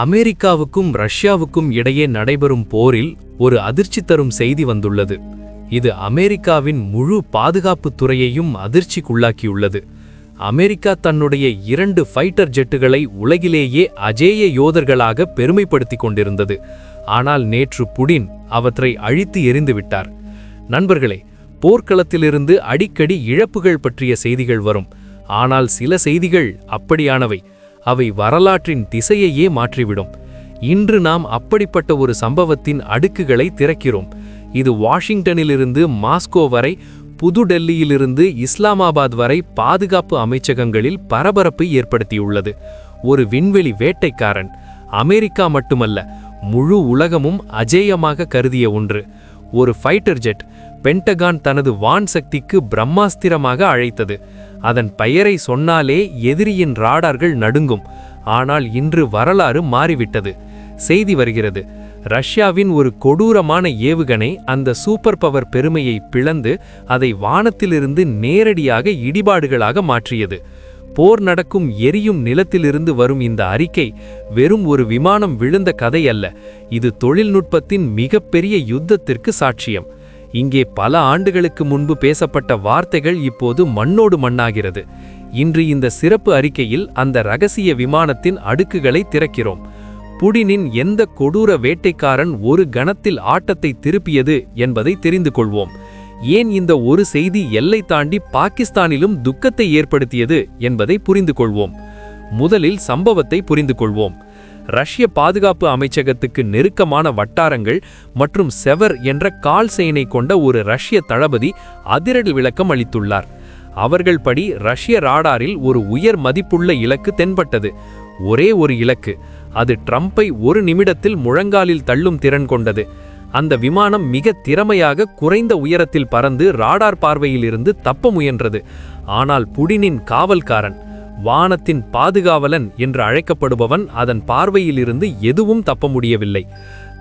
அமெரிக்காவுக்கும் ரஷ்யாவுக்கும் இடையே நடைபெறும் போரில் ஒரு அதிர்ச்சி தரும் செய்தி வந்துள்ளது. இது அமெரிக்காவின் முழு பாதுகாப்பு துறையையும் அதிர்ச்சிக்குள்ளாக்கியுள்ளது. அமெரிக்கா தன்னுடைய இரண்டு ஃபைட்டர் ஜெட்டுகளை உலகிலேயே அஜேய யோதர்களாக பெருமைப்படுத்திக் கொண்டிருந்தது. ஆனால் நேற்று புடின் அவற்றை அழித்து எறிந்துவிட்டார் நண்பர்களே போர்க்களத்திலிருந்து அடிக்கடி இழப்புகள் பற்றிய செய்திகள் வரும். ஆனால் சில செய்திகள் அப்படியானவை. அவை வரலாற்றின் திசையையே மாற்றிவிடும். இன்று நாம் அப்படிப்பட்ட ஒரு சம்பவத்தின் அடுக்குகளை திறக்கிறோம். இது வாஷிங்டனிலிருந்து மாஸ்கோ வரை புதுடெல்லியிலிருந்து இஸ்லாமாபாத் வரை பாதுகாப்பு அமைச்சகங்களில் பரபரப்பை ஏற்படுத்தியுள்ளது. ஒரு விண்வெளி வேட்டைக்காரன் அமெரிக்கா மட்டுமல்ல முழு உலகமும் அஜேயமாக கருதிய ஒன்று. ஒரு ஃபைட்டர் ஜெட் பென்டகான் தனது வான் சக்திக்கு பிரம்மாஸ்திரமாக அழைத்தது. அதன் பெயரை சொன்னாலே எதிரியின் ராடார்கள் நடுங்கும். ஆனால் இன்று வரலாறு மாறிவிட்டது. செய்தி வருகிறது. ரஷ்யாவின் ஒரு கொடூரமான ஏவுகணை அந்த சூப்பர் பவர் பெருமையை பிளந்து அதை வானத்திலிருந்து நேரடியாக இடிபாடுகளாக மாற்றியது. போர் நடக்கும் எரியும் நிலத்திலிருந்து வரும் இந்த அறிக்கை வெறும் ஒரு விமானம் விழுந்த கதை அல்ல இது தொழில்நுட்பத்தின் மிகப்பெரிய யுத்தத்திற்கு சாட்சியம். இங்கே பல ஆண்டுகளுக்கு முன்பு பேசப்பட்ட வார்த்தைகள் இப்போது மண்ணோடு மண்ணாகிறது. இன்று இந்த சிறப்பு அறிக்கையில் அந்த ரகசிய விமானத்தின் அடுக்குகளை திறக்கிறோம். புடினின் எந்த கொடூர வேட்டைக்காரன் ஒரு கணத்தில் ஆட்டத்தை திருப்பியது என்பதை தெரிந்து கொள்வோம். ஏன் இந்த ஒரு செய்தி எல்லை தாண்டி பாகிஸ்தானிலும் துக்கத்தை ஏற்படுத்தியது என்பதை புரிந்து கொள்வோம். முதலில் சம்பவத்தை புரிந்து கொள்வோம். ரஷ்ய பாதுகாப்பு அமைச்சகத்துக்கு நெருக்கமான வட்டாரங்கள் மற்றும் செவர் என்ற கால் சேனை கொண்ட ஒரு ரஷ்ய தளபதி அதிரடி விளக்கம் அளித்துள்ளார். அவர்கள் படி ரஷ்ய ராடாரில் ஒரு உயர் மதிப்புள்ள இலக்கு தென்பட்டது. ஒரே ஒரு இலக்கு அது ட்ரம்பை ஒரு நிமிடத்தில் முழங்காலில் தள்ளும் திறன் கொண்டது. அந்த விமானம் மிக திறமையாக குறைந்த உயரத்தில் பறந்து ராடார் பார்வையிலிருந்து தப்ப முயன்றது. ஆனால் புடினின் காவல்காரன் வானத்தின் பாதுகாவலன் என்று அழைக்கப்படுபவன் அதன் பார்வையிலிருந்து எதுவும் தப்ப முடியவில்லை.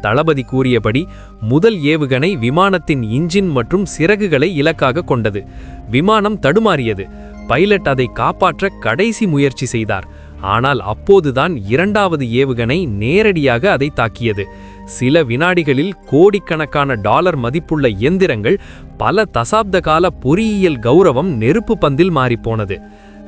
தளபதி கூறியபடி முதல் ஏவுகணை விமானத்தின் இன்ஜின் மற்றும் சிறகுகளை இலக்காக கொண்டது. விமானம் தடுமாறியது. பைலட் அதை காப்பாற்ற கடைசி முயற்சி செய்தார். ஆனால் அப்போதுதான் இரண்டாவது ஏவுகணை நேரடியாக அதை தாக்கியது. சில வினாடிகளில் கோடிக்கணக்கான டாலர் மதிப்புள்ள இயந்திரங்கள் பல தசாப்த கால பொறியியல் கௌரவம் நெருப்பு பந்தில் மாறிப்போனது.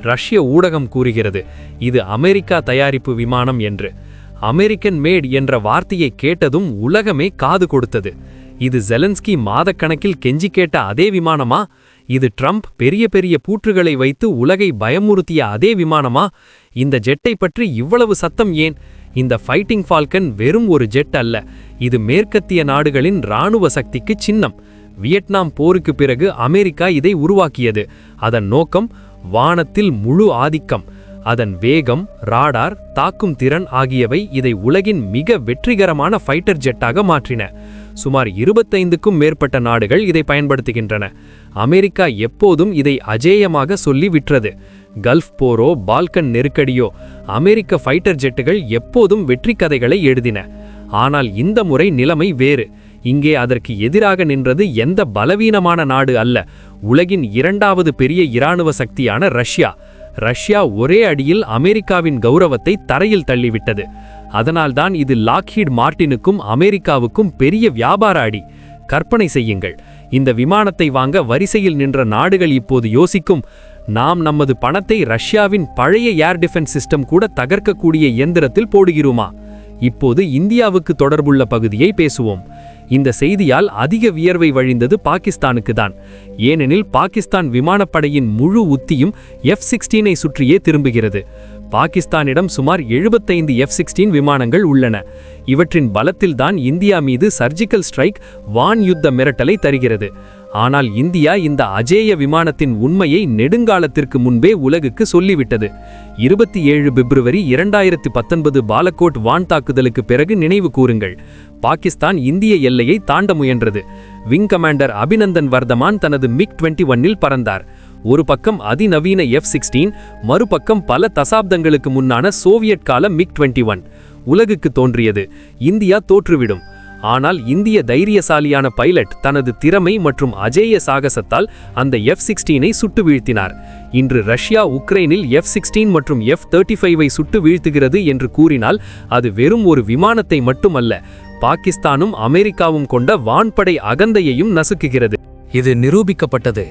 ரஷ்ய ஊடகம் கூறுகிறது. இது அமெரிக்கா தயாரிப்பு விமானம் என்று. அமெரிக்கன் மேட் என்ற வார்த்தையை கேட்டதும் உலகமே காது கொடுத்தது. இது ஜெலன்ஸ்கி மாதக்கணக்கில் கெஞ்சி கேட்ட அதே விமானமா? இது ட்ரம்ப் பெரிய பெரிய பூற்றுகளை வைத்து உலகை பயமுறுத்திய அதே விமானமா? இந்த ஜெட்டை பற்றி இவ்வளவு சத்தம் ஏன்? இந்த ஃபைட்டிங் ஃபால்கன் வெறும் ஒரு ஜெட் அல்ல. இது மேற்கத்திய நாடுகளின் இராணுவ சக்திக்கு சின்னம். வியட்நாம் போருக்கு பிறகு அமெரிக்கா இதை உருவாக்கியது. அதன் நோக்கம் வானத்தில் முழு ஆதிக்கம். அதன் வேகம் ராடார் தாக்கும் திறன் ஆகியவை இதை உலகின் மிக வெற்றிகரமான ஃபைட்டர் ஜெட்டாக மாற்றின. சுமார் இருபத்தைந்துக்கும் மேற்பட்ட நாடுகள் இதை பயன்படுத்துகின்றன. அமெரிக்கா எப்போதும் இதை அஜேயமாக சொல்லி விற்றது கல்ஃப் போரோ பால்கன் நெருக்கடியோ அமெரிக்க ஃபைட்டர் ஜெட்டுகள் எப்போதும் வெற்றி கதைகளை எழுதின. ஆனால் இந்த முறை நிலைமை வேறு. இங்கே அதற்கு எதிராக நின்றது எந்த பலவீனமான நாடு அல்ல. உலகின் இரண்டாவது பெரிய இராணுவ சக்தியான ரஷ்யா. ரஷ்யா ஒரே அடியில் அமெரிக்காவின் கௌரவத்தை தரையில் தள்ளிவிட்டது. அதனால்தான் இது லாக்ஹீட் மார்ட்டினுக்கும் அமெரிக்காவுக்கும் பெரிய வியாபார அடி. கற்பனை செய்யுங்கள். இந்த விமானத்தை வாங்க வரிசையில் நின்ற நாடுகள் இப்போது யோசிக்கும். நாம் நமது பணத்தை ரஷ்யாவின் பழைய ஏர் டிஃபென்ஸ் சிஸ்டம் கூட தகர்க்கக்கூடிய இயந்திரத்தில் போடுகிறோமா? இப்போது இந்தியாவுக்கு தொடர்புள்ள பகுதியை பேசுவோம். இந்த செய்தியால் அதிக வியர்வை வழிந்தது பாகிஸ்தானுக்கு தான் ஏனெனில் பாகிஸ்தான் விமானப்படையின் முழு உத்தியும் எஃப் சிக்ஸ்டீனை சுற்றியே திரும்புகிறது. பாகிஸ்தானிடம் சுமார் எழுபத்தைந்து எஃப் சிக்ஸ்டீன் விமானங்கள் உள்ளன. இவற்றின் பலத்தில்தான் இந்தியா மீது சர்ஜிக்கல் ஸ்ட்ரைக் வான் யுத்த மிரட்டலை தருகிறது. ஆனால் இந்தியா இந்த அஜேய விமானத்தின் உண்மையை நெடுங்காலத்திற்கு முன்பே உலகுக்கு சொல்லிவிட்டது. இருபத்தி ஏழு பிப்ரவரி இரண்டாயிரத்தி பத்தொன்பது பாலக்கோட் வான் தாக்குதலுக்கு பிறகு நினைவு கூறுங்கள். பாகிஸ்தான் இந்திய எல்லையை தாண்ட முயன்றது. விங் கமாண்டர் அபிநந்தன் வர்தமான் தனது மிக் டுவெண்ட்டி ஒன்னில் பறந்தார். ஒரு பக்கம் அதிநவீன எஃப் சிக்ஸ்டீன் மறுபக்கம் பல தசாப்தங்களுக்கு முன்னான சோவியட் கால மிக் டுவெண்ட்டி ஒன். உலகுக்கு தோன்றியது. இந்தியா தோற்றுவிடும். ஆனால் இந்திய தைரியசாலியான பைலட் தனது திறமை மற்றும் அஜேய சாகசத்தால் அந்த எஃப் சிக்ஸ்டீனை சுட்டு வீழ்த்தினார். இன்று ரஷ்யா உக்ரைனில் எஃப் சிக்ஸ்டீன் மற்றும் எஃப் தேர்ட்டி ஃபைவை சுட்டு வீழ்த்துகிறது என்று கூறினால் அது வெறும் ஒரு விமானத்தை மட்டுமல்ல பாகிஸ்தானும் அமெரிக்காவும் கொண்ட வான்படை அகந்தையையும் நசுக்குகிறது. இது நிரூபிக்கப்பட்டது.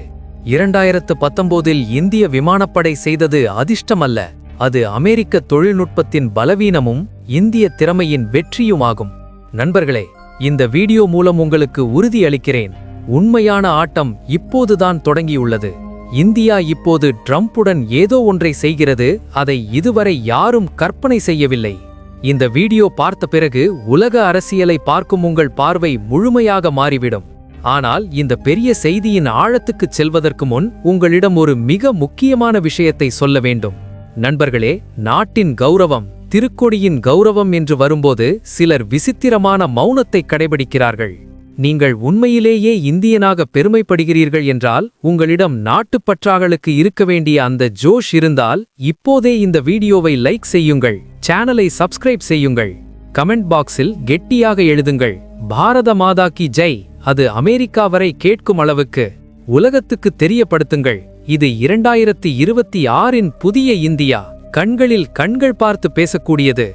இரண்டாயிரத்து பத்தொன்பதில் இந்திய விமானப்படை செய்தது அதிர்ஷ்டமல்ல. அது அமெரிக்க தொழில்நுட்பத்தின் பலவீனமும் இந்திய திறமையின் வெற்றியுமாகும். நண்பர்களே இந்த வீடியோ மூலம் உங்களுக்கு உறுதியளிக்கிறேன். உண்மையான ஆட்டம் இப்போதுதான் தொடங்கியுள்ளது. இந்தியா இப்போது ட்ரம்புடன் ஏதோ ஒன்றை செய்கிறது அதை இதுவரை யாரும் கற்பனை செய்யவில்லை. இந்த வீடியோ பார்த்த பிறகு உலக அரசியலை பார்க்கும் உங்கள் பார்வை முழுமையாக மாறிவிடும். ஆனால் இந்த பெரிய செய்தியின் ஆழத்துக்குச் செல்வதற்கு முன் உங்களிடம் ஒரு மிக முக்கியமான விஷயத்தை சொல்ல வேண்டும். நண்பர்களே நாட்டின் கௌரவம். திருக்கொடியின் கௌரவம் என்று வரும்போது சிலர் விசித்திரமான மௌனத்தை கடைபிடிக்கிறார்கள். நீங்கள் உண்மையிலேயே இந்தியனாக பெருமைப்படுகிறீர்கள் என்றால் உங்களிடம் நாட்டுப்பற்றாகளுக்கு இருக்க வேண்டிய அந்த ஜோஷ் இருந்தால் இப்போதே இந்த வீடியோவை லைக் செய்யுங்கள் சேனலை சப்ஸ்கிரைப் செய்யுங்கள். கமெண்ட் பாக்ஸில் கெட்டியாக எழுதுங்கள் பாரத மாதா கி ஜெய் அது அமெரிக்கா வரை கேட்கும் அளவுக்கு உலகத்துக்கு தெரியப்படுத்துங்கள். இது இரண்டாயிரத்தி இருபத்தி ஆறின் புதிய இந்தியா. கண்களில் கண்கள் பார்த்து பேசக்கூடியது.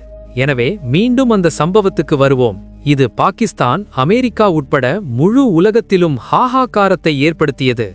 எனவே மீண்டும் அந்த சம்பவத்துக்கு வருவோம். இது பாகிஸ்தான் அமெரிக்கா உட்பட முழு உலகத்திலும் ஹாஹாகாரத்தை ஏற்படுத்தியது.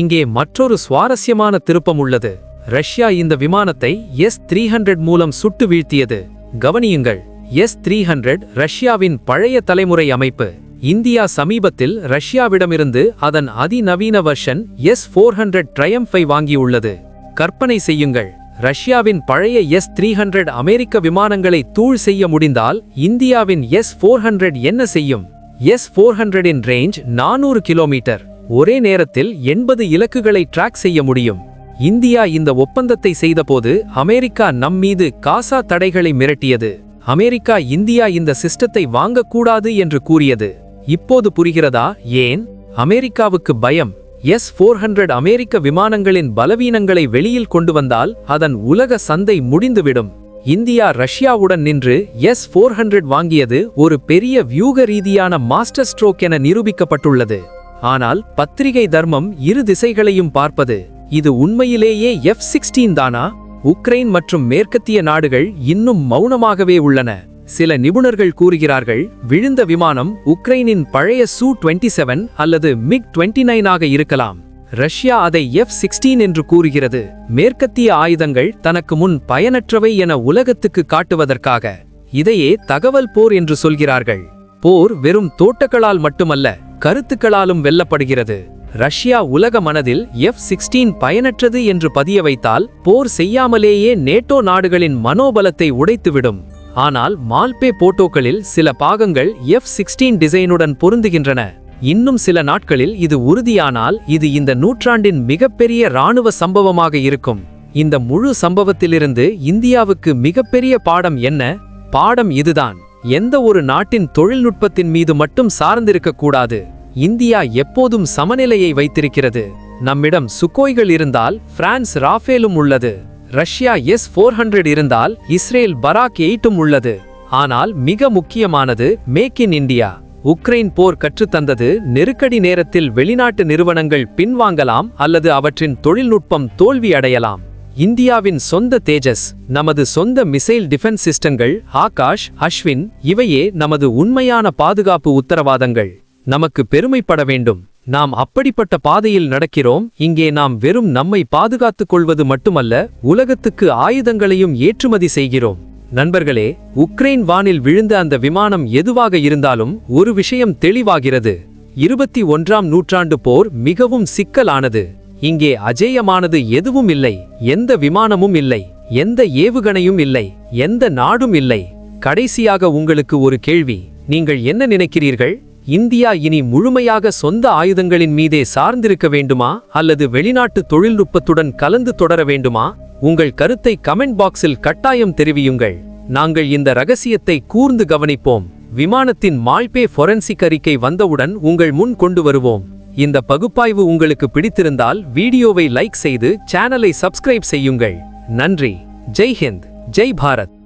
இங்கே மற்றொரு சுவாரஸ்யமான திருப்பம் உள்ளது. ரஷ்யா இந்த விமானத்தை எஸ் த்ரீ ஹண்ட்ரட் மூலம் சுட்டு வீழ்த்தியது. கவனியுங்கள் எஸ் த்ரீ ஹண்ட்ரட் ரஷ்யாவின் பழைய தலைமுறை அமைப்பு. இந்தியா சமீபத்தில் ரஷ்யாவிடமிருந்து அதன் அதிநவீன வெர்ஷன் எஸ் ஃபோர் ஹண்ட்ரட் ட்ரையம்ஃபை வாங்கியுள்ளது. கற்பனை செய்யுங்கள் ரஷ்யாவின் பழைய எஸ் த்ரீ ஹண்ட்ரட் அமெரிக்க விமானங்களை தூள் செய்ய முடிந்தால் இந்தியாவின் எஸ் ஃபோர் ஹண்ட்ரட் என்ன செய்யும்? எஸ் ஃபோர் ஹண்ட்ரடின் ரேஞ்ச் நானூறு கிலோமீட்டர். ஒரே நேரத்தில் எண்பது இலக்குகளை ட்ராக் செய்ய முடியும். இந்தியா இந்த ஒப்பந்தத்தை செய்தபோது அமெரிக்கா நம் மீது காசா தடைகளை மிரட்டியது. அமெரிக்கா இந்தியா இந்த சிஸ்டத்தை வாங்கக்கூடாது என்று கூறியது. இப்போது புரிகிறதா? ஏன்? அமெரிக்காவுக்கு பயம். எஸ் ஃபோர் ஹண்ட்ரட் அமெரிக்க விமானங்களின் பலவீனங்களை வெளியில் கொண்டு வந்தால் அதன் உலக சந்தை முடிந்துவிடும். இந்தியா ரஷ்யாவுடன் நின்று எஸ் ஃபோர் ஹண்ட்ரட் வாங்கியது ஒரு பெரிய வியூக ரீதியான மாஸ்டர் ஸ்ட்ரோக் என நிரூபிக்கப்பட்டுள்ளது. ஆனால் பத்திரிகை தர்மம் இரு திசைகளையும் பார்ப்பது இது உண்மையிலேயே எஃப் சிக்ஸ்டீன் தானா? உக்ரைன் மற்றும் மேற்கத்திய நாடுகள் இன்னும் மௌனமாகவே உள்ளன. சில நிபுணர்கள் கூறுகிறார்கள் விழுந்த விமானம் உக்ரைனின் பழைய சூ டுவெண்ட்டி செவன் அல்லது மிக் டுவெண்ட்டி நைனாக இருக்கலாம். ரஷ்யா அதை எஃப் சிக்ஸ்டீன் என்று கூறுகிறது. மேற்கத்திய ஆயுதங்கள் தனக்கு முன் பயனற்றவை என உலகத்துக்கு காட்டுவதற்காக. இதையே தகவல் போர் என்று சொல்கிறார்கள். போர் வெறும் தோட்டங்களால் மட்டுமல்ல கருத்துக்களாலும் வெல்லப்படுகிறது. ரஷ்யா உலக மனதில் எஃப் சிக்ஸ்டீன் பயனற்றது என்று பதிய வைத்தால் போர் செய்யாமலேயே நேட்டோ நாடுகளின் மனோபலத்தை உடைத்துவிடும். ஆனால் மால்பே போட்டோக்களில் சில பாகங்கள் எஃப் சிக்ஸ்டீன் டிசைனுடன் பொருந்துகின்றன. இன்னும் சில நாட்களில் இது உறுதியானால் இது இந்த நூற்றாண்டின் மிகப்பெரிய இராணுவ சம்பவமாக இருக்கும். இந்த முழு சம்பவத்திலிருந்து இந்தியாவுக்கு மிகப்பெரிய பாடம் என்ன? பாடம் இதுதான். எந்த ஒரு நாட்டின் தொழில்நுட்பத்தின் மீது மட்டும் சார்ந்திருக்கக்கூடாது இந்தியா எப்போதும் சமநிலையை வைத்திருக்கிறது. நம்மிடம் சுக்கோய்கள் இருந்தால் பிரான்ஸ் ராஃபேலும் உள்ளது. ரஷ்யா எஸ் ஃபோர் ஹண்ட்ரட் இருந்தால் இஸ்ரேல் பராக் எயிட்டும் உள்ளது. ஆனால் மிக முக்கியமானது மேக் இன் இந்தியா. உக்ரைன் போர் கற்றுத்தந்தது நெருக்கடி நேரத்தில் வெளிநாட்டு நிறுவனங்கள் பின்வாங்கலாம் அல்லது அவற்றின் தொழில்நுட்பம் தோல்வி அடையலாம். இந்தியாவின் சொந்த தேஜஸ் நமது சொந்த மிசைல் டிஃபென்ஸ் சிஸ்டங்கள் ஆகாஷ் அஸ்வின் இவையே நமது உண்மையான பாதுகாப்பு உத்தரவாதங்கள். நமக்கு பெருமைப்பட வேண்டும். நாம் அப்படிப்பட்ட பாதையில் நடக்கிறோம். இங்கே நாம் வெறும் நம்மை பாதுகாத்துக் கொள்வது மட்டுமல்ல உலகத்துக்கு ஆயுதங்களையும் ஏற்றுமதி செய்கிறோம். நண்பர்களே உக்ரைன் வானில் விழுந்த அந்த விமானம் எதுவாக இருந்தாலும் ஒரு விஷயம் தெளிவாகிறது. இருபத்தி ஒன்றாம் நூற்றாண்டு போர் மிகவும் சிக்கலானது. இங்கே அஜேயமானது எதுவும் இல்லை. எந்த விமானமும் இல்லை. எந்த ஏவுகணையும் இல்லை. எந்த நாடும் இல்லை. கடைசியாக உங்களுக்கு ஒரு கேள்வி. நீங்கள் என்ன நினைக்கிறீர்கள்? இந்தியா இனி முழுமையாக சொந்த ஆயுதங்களின் மீதே சார்ந்திருக்க வேண்டுமா? அல்லது வெளிநாட்டு தொழில்நுட்பத்துடன் கலந்து தொடர வேண்டுமா? உங்கள் கருத்தை கமெண்ட் பாக்ஸில் கட்டாயம் தெரிவியுங்கள். நாங்கள் இந்த ரகசியத்தை கூர்ந்து கவனிப்போம். விமானத்தின் மால்பே ஃபொரன்சிக் அறிக்கை வந்தவுடன் உங்கள் முன் கொண்டு வருவோம். இந்த பகுப்பாய்வு உங்களுக்கு பிடித்திருந்தால் வீடியோவை லைக் செய்து சேனலை சப்ஸ்கிரைப் செய்யுங்கள். நன்றி. ஜெய் ஹிந்த். ஜெய் பாரத்.